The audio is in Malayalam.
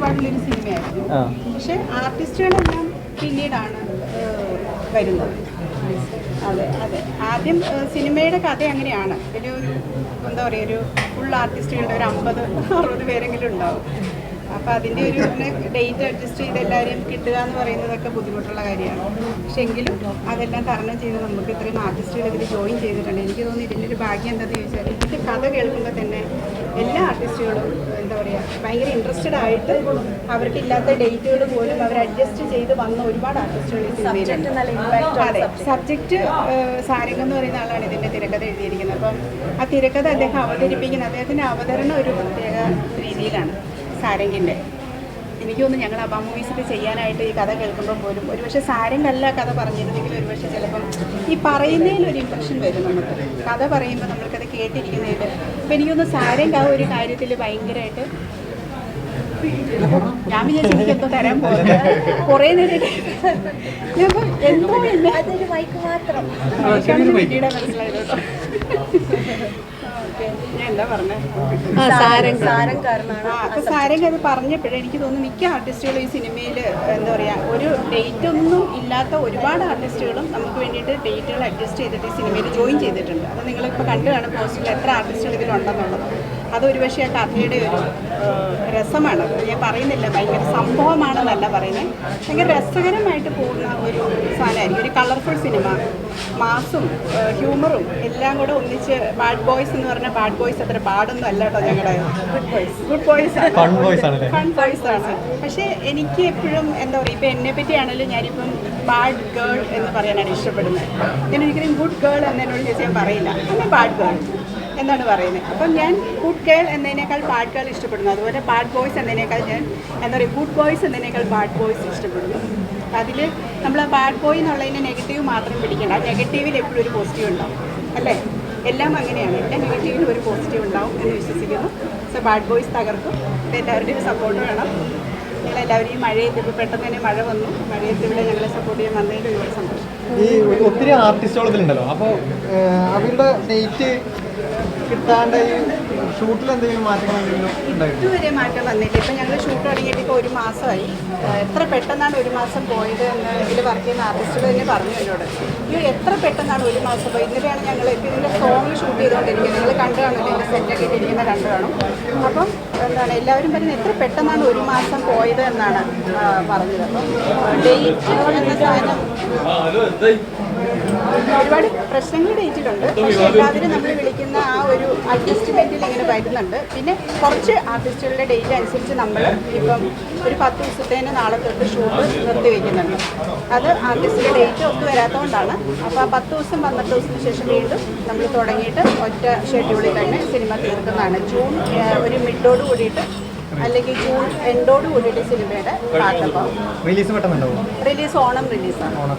ഒരുപാടുള്ളൊരു സിനിമയായിരുന്നു. പക്ഷെ ആർട്ടിസ്റ്റുകളെല്ലാം പിന്നീടാണ് വരുന്നത്. അതെ അതെ. ആദ്യം സിനിമയുടെ കഥ അങ്ങനെയാണ്. ഒരു ഒരു എന്താ പറയുക ഒരു ഫുൾ ആർട്ടിസ്റ്റുകളുടെ ഒരു അമ്പത് അറുപത് പേരെങ്കിലും ഉണ്ടാവും. അപ്പോൾ അതിന്റെ ഒരു ഡേറ്റ് അഡ്ജസ്റ്റ് ചെയ്ത് എല്ലാവരെയും കിട്ടുക എന്ന് പറയുന്നതൊക്കെ ബുദ്ധിമുട്ടുള്ള കാര്യമാണ്. പക്ഷെ എങ്കിലും അതെല്ലാം തരണം ചെയ്ത് നമുക്ക് ഇത്രയും ആർട്ടിസ്റ്റുകൾ ഇതിൽ ജോയിൻ ചെയ്തിട്ടുണ്ട്. എനിക്ക് തോന്നുന്നു ഇതിന്റെ ഒരു ഭാഗ്യം എന്താണെന്ന് ചോദിച്ചാൽ ഇതിന്റെ കഥ കേൾക്കുമ്പോൾ തന്നെ എല്ലാ ആർട്ടിസ്റ്റുകളും എന്താ പറയുക ഭയങ്കര ഇൻട്രസ്റ്റഡ് ആയിട്ട് അവർക്കില്ലാത്ത ഡേറ്റുകൾ പോലും അവർ അഡ്ജസ്റ്റ് ചെയ്ത് വന്ന ഒരുപാട് ആർട്ടിസ്റ്റുകൾ സബ്ജക്ട് അതെ. സബ്ജക്റ്റ് സാരംഗം എന്ന് പറയുന്ന ആളാണ് ഇതിന്റെ തിരക്കഥ എഴുതിയിരിക്കുന്നത്. അപ്പം ആ തിരക്കഥ അദ്ദേഹം അവതരിപ്പിക്കുന്നത് അദ്ദേഹത്തിന്റെ അവതരണം ഒരു പ്രത്യേക രീതിയിലാണ്. സാരംഗിന്റെ എനിക്ക് തോന്നുന്നു ഞങ്ങൾ അബാ മൂവീസിൽ ചെയ്യാനായിട്ട് ഈ കഥ കേൾക്കുമ്പോൾ പോലും ഒരുപക്ഷെ സാരംഗല്ല കഥ പറഞ്ഞിരുന്നെങ്കിൽ ഒരുപക്ഷെ ചിലപ്പം ഈ പറയുന്നതിൽ ഒരു ഇമ്പ്രഷൻ വരും നമുക്ക്. കഥ പറയുമ്പോൾ നമ്മൾക്കത് കേട്ടിരിക്കുന്നതിൽ അപ്പം എനിക്കൊന്ന് സാരംഗ് ആ ഒരു കാര്യത്തിൽ ഭയങ്കരമായിട്ട് ഞാൻ വിചാരിച്ചു തരാൻ പോകുന്നത്. കുറേ നേരം എന്തോ ഇല്ല. അതൊരു മൈക്ക് മാത്രം. മനസ്സിലായത് കേട്ടോ സാരംഗ്. അത് പറഞ്ഞപ്പോഴേ എനിക്ക് തോന്നുന്നു മിക്ക ആർട്ടിസ്റ്റുകളും ഈ സിനിമയിൽ എന്താ പറയുക ഒരു ഡേറ്റ് ഒന്നും ഇല്ലാത്ത ഒരുപാട് ആർട്ടിസ്റ്റുകളും നമുക്ക് വേണ്ടിയിട്ട് ഡേറ്റുകൾ അഡ്ജസ്റ്റ് ചെയ്തിട്ട് ഈ സിനിമയിൽ ജോയിൻ ചെയ്തിട്ടുണ്ട്. അത് നിങ്ങളിപ്പോൾ കണ്ടുകാണ് പോസ്റ്റിൽ എത്ര ആർട്ടിസ്റ്റുകൾ ഇതിലുണ്ടെന്നുള്ളത് അതൊരു ഒരുപക്ഷെ ആ കഥയുടെ ഒരു രസമാണ്. ഞാൻ പറയുന്നില്ല ഭയങ്കര സംഭവമാണെന്നല്ല പറയുന്നത്. ഭയങ്കര രസകരമായിട്ട് പോകുന്ന ഒരു സാധനമായിരിക്കും ഒരു കളർഫുൾ സിനിമ മാസും ഹ്യൂമറും എല്ലാം കൂടെ ഒന്നിച്ച് ബാഡ് ബോയ്സ് എന്ന് പറഞ്ഞാൽ ബാഡ് ബോയ്സ് അത്ര ബാഡൊന്നും അല്ല കേട്ടോ ഞങ്ങളുടെ good boys good boys Fun boys ആണല്ലേ? ഫൺ ബോയ്സ് ആണ്. പക്ഷേ എനിക്ക് എപ്പോഴും എന്താ പറയുക ഇപ്പം എന്നെ പറ്റിയാണെങ്കിലും ഞാനിപ്പം ബാഡ് ഗേൾ എന്ന് പറയാനാണ് ഇഷ്ടപ്പെടുന്നത്. ഞാൻ ഒരിക്കലും ഗുഡ് ഗേൾ എന്നതിനോട് ചേച്ചി ഞാൻ പറയില്ല. അങ്ങനെ ബാഡ് ഗേൾ എന്നാണ് പറയുന്നത്. അപ്പം ഞാൻ ഗുഡ് ഗേൾ എന്നതിനേക്കാൾ ബാഡ് ഗേൾ ഇഷ്ടപ്പെടുന്നു. അതുപോലെ ബാഡ് ബോയ്സ് എന്നതിനേക്കാൾ ഞാൻ എന്താ പറയുക ഗുഡ് ബോയ്സ് എന്നതിനേക്കാൾ ബാഡ് ബോയ്സ് ഇഷ്ടപ്പെടുന്നു. അതിൽ നമ്മൾ ബാഡ് ബോയ് എന്നുള്ളതിന്റെ നെഗറ്റീവ് മാത്രം പിടിക്കണ്ട. ആ നെഗറ്റീവിൽ എപ്പോഴും ഒരു പോസിറ്റീവ് ഉണ്ടാവും. അല്ലേ? എല്ലാം അങ്ങനെയാണ്. എല്ലാ നെഗറ്റീവിലും ഒരു പോസിറ്റീവ് ഉണ്ടാവും എന്ന് വിശ്വസിക്കുന്നു. സോ ബാഡ് ബോയ്സ് തകർക്കും. എല്ലാവരുടെയും സപ്പോർട്ട് വേണം. ഞങ്ങളെല്ലാവരും ഈ മഴയത്ത് ഇപ്പോൾ പെട്ടെന്ന് തന്നെ മഴ വന്നു. മഴയത്ത് ഇവിടെ ഞങ്ങളെ സപ്പോർട്ട് ചെയ്യാൻ വന്നതിൽ ഒരുപാട് സന്തോഷം. ഈ ഒത്തിരി ആർട്ടിസ്റ്റുകൾ ഇതിലുണ്ടല്ലോ. അപ്പോൾ അവരുടെ ഡേറ്റ് കിട്ടാണ്ട് ഈ ഷൂട്ടിൽ എന്തെങ്കിലും മാറ്റങ്ങൾ ഉണ്ടായിരുന്നു ഇതുവരെ മാറ്റം വന്നില്ല. ഇപ്പം ഞങ്ങൾ ഷൂട്ട് തുടങ്ങിയിട്ട് ഇപ്പോൾ ഒരു മാസമായി. എത്ര പെട്ടെന്നാണ് ഒരു മാസം പോയത് എന്ന് ഇതിൽ വർക്ക് ചെയ്യുന്ന ആർട്ടിസ്റ്റുകൾ തന്നെ പറഞ്ഞു എന്നോട്. ഇത് എത്ര പെട്ടെന്നാണ് ഒരു മാസം പോയി ഇന്നലെയാണ് ഞങ്ങൾ ഇപ്പം ഇതിന്റെ സോങ് ഷൂട്ട് ചെയ്തുകൊണ്ടിരിക്കുന്നത്. നിങ്ങൾ കണ്ടു കാണുമല്ലോ എന്റെ സെറ്റൊക്കെ ഇട്ടിരിക്കുന്ന കണ്ടു കാണും. അപ്പം എന്താണ് എല്ലാവരും പറയുന്നത് എത്ര പെട്ടെന്നാണ് ഒരു മാസം പോയത് എന്നാണ് പറഞ്ഞത്. അപ്പം ഡേറ്റ് എന്ന സാധനം ഒരുപാട് പ്രശ്നങ്ങൾ ഡേറ്റിലുണ്ട് പക്ഷേ എല്ലാവരും നമ്മൾ വിളിക്കുന്ന ആ ഒരു അഡ്ജസ്റ്റ്മെന്റിൽ ഇങ്ങനെ വരുന്നുണ്ട്. പിന്നെ കുറച്ച് ആർട്ടിസ്റ്റുകളുടെ ഡേറ്റ് അനുസരിച്ച് നമ്മൾ ഇപ്പം ഒരു പത്ത് ദിവസത്തേന് നാളെ തൊട്ട് ഷൂട്ട് നിർത്തിവെക്കുന്നുണ്ട് അത് ആർട്ടിസ്റ്റിന്റെ ഡേറ്റ് ഒത്തു വരാത്തതുകൊണ്ടാണ്. അപ്പോൾ ആ പത്ത് ദിവസം പന്ത്രണ്ട് ദിവസത്തിന് ശേഷം വീണ്ടും നമ്മൾ തുടങ്ങിയിട്ട് ഒറ്റ ഷെഡ്യൂളിൽ തന്നെ സിനിമ തീർക്കുന്നതാണ്. ജൂൺ ഒരു മിഡോട് കൂടിയിട്ട് അല്ലെങ്കിൽ ജൂൺ എൻഡോട് കൂടിയിട്ട് സിനിമയുടെ റിലീസ് റിലീസ് ഓണം റിലീസാണ് ഓണർ